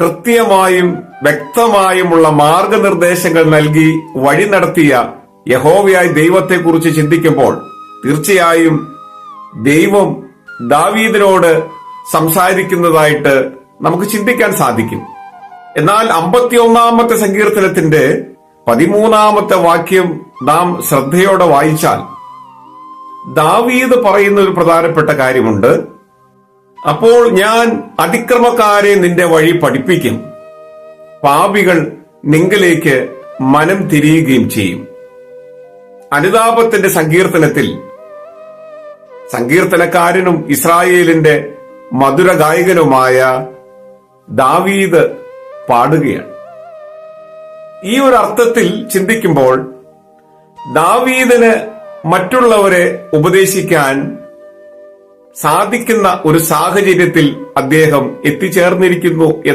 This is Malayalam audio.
കൃത്യമായും വ്യക്തമായുമുള്ള മാർഗനിർദ്ദേശങ്ങൾ നൽകി വഴി നടത്തിയ യഹോവയായ ദൈവത്തെക്കുറിച്ച് ചിന്തിക്കുമ്പോൾ തീർച്ചയായും ദൈവം ദാവീദിനോട് സംസാരിക്കുന്നതായിട്ട് നമുക്ക് ചിന്തിക്കാൻ സാധിക്കും. എന്നാൽ അമ്പത്തിയൊന്നാമത്തെ സങ്കീർത്തനത്തിന്റെ പതിമൂന്നാമത്തെ വാക്യം നാം ശ്രദ്ധയോടെ വായിച്ചാൽ ദാവീദ് പറയുന്ന ഒരു പ്രധാനപ്പെട്ട കാര്യമുണ്ട്. അപ്പോൾ ഞാൻ അതിക്രമക്കാരെ നിന്റെ വഴി പഠിപ്പിക്കും. പാപികൾ നിങ്കലേക്ക് മനം തിരിയുകയും ചെയ്യും. അനുതാപത്തിന്റെ സങ്കീർത്തനത്തിൽ സങ്കീർത്തനക്കാരനും ഇസ്രായേലിന്റെ മധുര ഗായകനുമായ ദാവീദ് പാടുകയാണ്. ഈ ഒരു അർത്ഥത്തിൽ ചിന്തിക്കുമ്പോൾ ദാവീദിന് മറ്റുള്ളവരെ ഉപദേശിക്കാൻ സാധിക്കുന്ന ഒരു സാഹചര്യത്തിൽ അദ്ദേഹം എത്തിച്ചേർന്നിരിക്കുന്നു